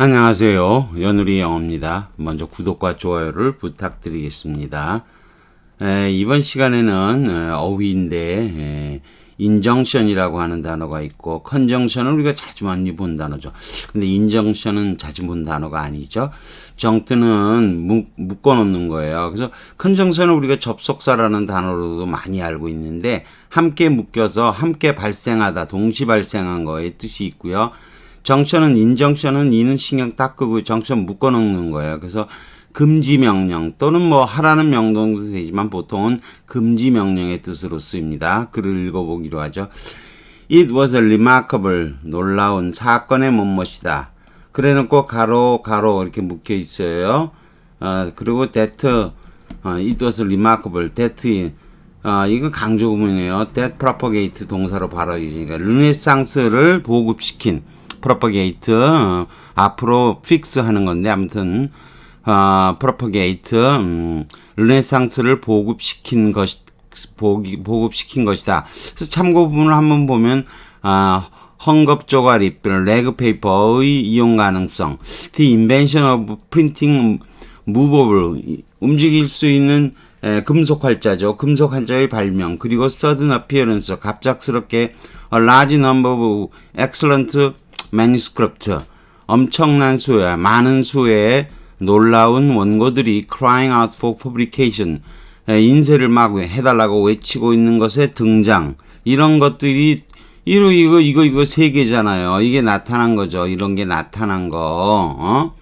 안녕하세요. 연우리 영어입니다. 먼저 구독과 좋아요를 부탁드리겠습니다. 에, 이번 시간에는 에, 어휘인데 에, 인정션이라고 하는 단어가 있고 컨정션은 우리가 자주 많이 본 단어죠. 근데 인정션은 자주 본 단어가 아니죠. 정트는 묶, 묶어놓는 거예요. 그래서 컨정션은 우리가 접속사라는 단어로도 많이 알고 있는데 함께 묶여서 함께 발생하다, 동시 발생한 거의 뜻이 있고요. 정션은 인정션은 이는 신경 딱 끄고 정션 묶어놓는 거예요. 그래서 금지 명령 또는 뭐 하라는 명령도 되지만 보통은 금지 명령의 뜻으로 쓰입니다. 글을 읽어보기로 하죠. It was a remarkable 놀라운 사건의 뭐뭇이다. 그래놓고 가로 가로 이렇게 묶여 있어요. 어, 그리고 that 어, it was remarkable that 아, 이건 강조 구문이에요. that propagate 동사로 바로 이니까 르네상스를 보급시킨 어, 앞으로 fix 하는 건데 아무튼 어, propagate 음, 르네상스를 보급시킨 것 보급시킨 것이다. 그래서 참고 부분을 한번 보면 아 헝겊 조가리, 레그 페이퍼의 이용 가능성, the invention of printing movable 움직일 수 있는 에, 금속 활자죠. 금속 활자의 발명 그리고 sudden appearance 갑작스럽게 a large number of excellent manuscript 엄청난 수의 많은 수의 놀라운 원고들이 crying out for publication 에, 인쇄를 막 해달라고 외치고 있는 것의 등장 이런 것들이 이거 이거 이거 이거 세 개잖아요. 이게 나타난 거죠. 이런 게 나타난 거 어?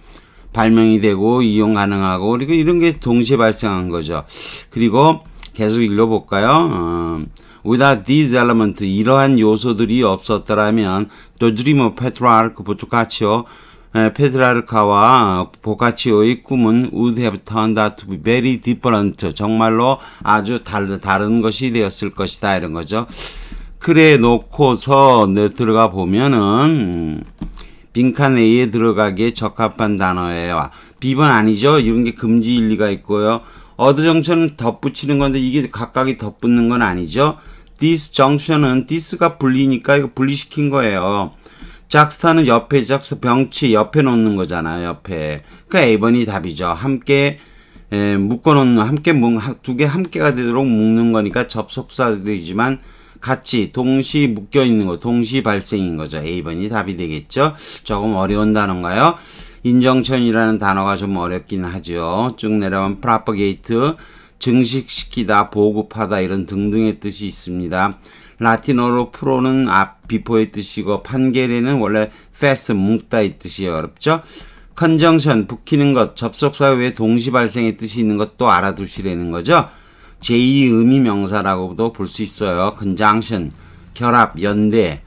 발명이 되고 이용 가능하고 그리고 이런 게 동시에 발생한 거죠. 그리고 계속 읽어볼까요? 어, without these elements 이러한 요소들이 없었더라면 the dream of Petrarch 보토카치오 에, 페트라르카와 보카치오의 꿈은 would have turned out to be very different 정말로 아주 다른 다른 것이 되었을 것이다 이런 거죠. 그래 놓고서 내 들어가 보면은 음, 빈칸 A에 들어가기에 적합한 단어예요. 비번 아니죠? 이런 게 금지 일리가 있고요. 어드 정션은 덧붙이는 건데 이게 각각이 덧붙는 건 아니죠. This 정션은 this가 분리니까 이거 분리시킨 거예요. 짝스타는 옆에 짝스 병치 옆에 놓는 거잖아요. 옆에. 그러니까 A번이 답이죠. 함께 에, 묶어놓는 함께 두 개 함께가 되도록 묶는 거니까 접속사도 되지만 같이 동시 묶여 있는 거, 동시 발생인 거죠. A번이 답이 되겠죠. 조금 어려운 단어인가요? 인정천이라는 단어가 좀 어렵긴 하죠. 쭉 내려가면 propagate, 증식시키다, 보급하다 이런 등등의 뜻이 있습니다. 라틴어로 프로는 앞, 비포의 뜻이고 판게레는 원래 fast, 묶다의 뜻이 어렵죠. 컨정션, 북히는 것, 접속사 외에 동시 발생의 뜻이 있는 것도 알아두시라는 거죠. 제2 의미 명사라고도 볼 수 있어요. conjunction, 결합, 연대.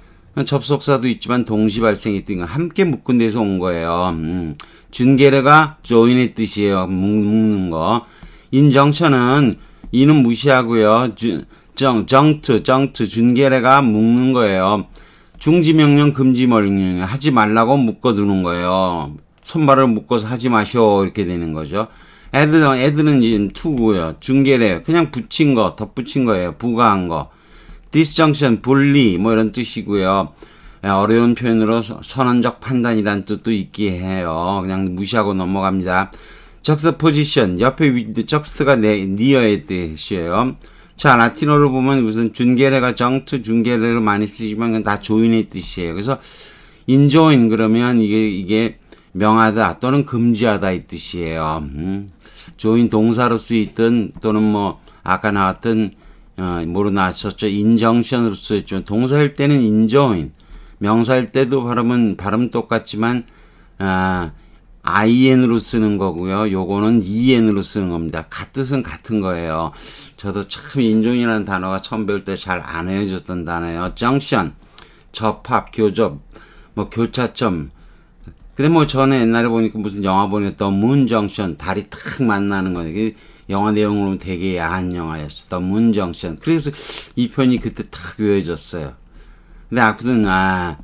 접속사도 있지만 동시 발생이 뜬 함께 묶은 데서 온 거예요. 음. 준게르가 join의 뜻이에요. 묶는 거. 인정션은 이는 무시하고요. 주, 정, 정트, 정트, 준게레가 묶는 거예요. 중지명령, 금지명령 하지 말라고 묶어두는 거예요. 손발을 묶어서 하지 마쇼 이렇게 되는 거죠. 애들은 애들은 지금 투고요. 중계래 그냥 붙인 거, 덧붙인 거예요. 부가한 거. disjunction 분리 뭐 이런 뜻이고요. 어려운 표현으로 선언적 판단이란 뜻도 있기 해요. 그냥 무시하고 넘어갑니다. Juxtaposition 옆에 위, juxt가 네, 니어의 뜻이에요. 자, 라틴어로 보면 무슨 준계래가 정트 준계래로 많이 쓰지만 다 조인의 뜻이에요. 그래서 인조인 그러면 이게 이게 명하다 또는 금지하다 이 뜻이에요. 음. 조인 동사로 쓰이든 또는 뭐 아까 나왔던 어, 뭐로 나왔었죠 인정션으로 쓰였죠 동사일 때는 인조인 명사일 때도 발음은 발음 똑같지만 아 IN으로 쓰는 거고요. 요거는 EN으로 쓰는 겁니다. 같은 같은 거예요. 저도 참 인종이라는 단어가 처음 배울 때 잘안 외워졌던 단어예요. 정션, 접합, 교접, 뭐 교차점, 근데 뭐 전에 옛날에 보니까 무슨 영화 보니까 문정션 달이 탁 만나는 거네. 그 영화 내용으로는 되게 야한 영화였어. 더 문정션. 그래서 이 편이 그때 탁 외워졌어요. 근데 아무튼 아,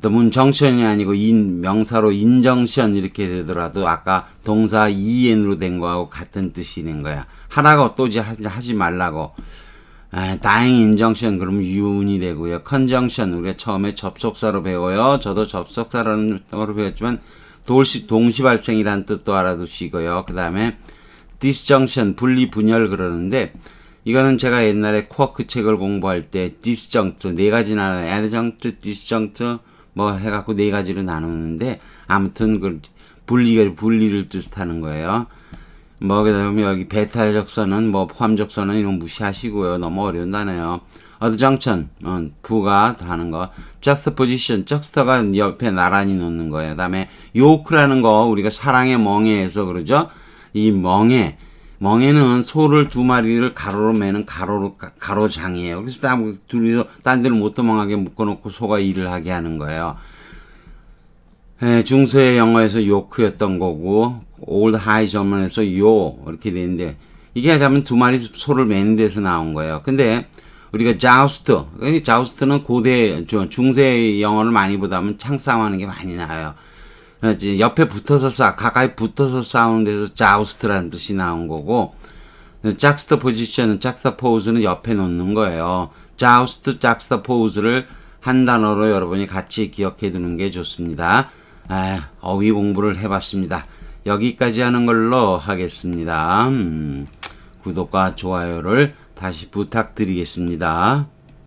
또 문정션이 아니고 인 명사로 인정션 이렇게 되더라도 아까 동사 이엔으로 된 거하고 같은 뜻이는 거야. 하라고 또 하지, 하지 말라고. 아, 다행 인정션 그러면 유운이 되고요. 컨정션 우리가 처음에 접속사로 배워요. 저도 접속사라는 단어로 배웠지만 동시, 동시 발생이라는 뜻도 알아두시고요. 그 다음에 disjunction, 분리 분열 그러는데 이거는 제가 옛날에 쿼크 책을 공부할 때 disjunct 네 가지 나눠 adjunct, disjunct 뭐 해갖고 네 가지로 나누는데 아무튼 그 분리가 분리를 뜻하는 거예요. 뭐 그다음에 여기 베타 적선은 뭐 포함 적선은 이런 거 무시하시고요. 너무 어려운 단어예요. 어드정션 어, 부가 하는 거. juxtaposition juxta가 옆에 나란히 놓는 거예요. 그다음에 요크라는 거 우리가 사랑의 멍에에서 그러죠. 이 멍에 멍에는 소를 두 마리를 가로로 매는 가로로 가로장이에요. 그래서 다 둘이서 딴 데를 못 도망가게 묶어놓고 소가 일을 하게 하는 거예요. 예, 중세의 영어에서 요크였던 거고 올드 하이 전문에서 요 이렇게 되는데 이게 하면 두 마리 소를 매는 데서 나온 거예요. 근데 우리가 자우스트, 자우스트는 고대 저 중세 영어를 많이 보다 보면 창싸움하는 게 많이 나와요. 이제 옆에 붙어서 싸 가까이 붙어서 싸우는 데서 자우스트라는 뜻이 나온 거고 짝스터 포지션은 짝스터 포즈는 옆에 놓는 거예요. 자우스트 짝스터 포즈를 한 단어로 여러분이 같이 기억해 두는 게 좋습니다. 아, 어휘 공부를 해봤습니다. 여기까지 하는 걸로 하겠습니다. 음, 구독과 좋아요를 다시 부탁드리겠습니다.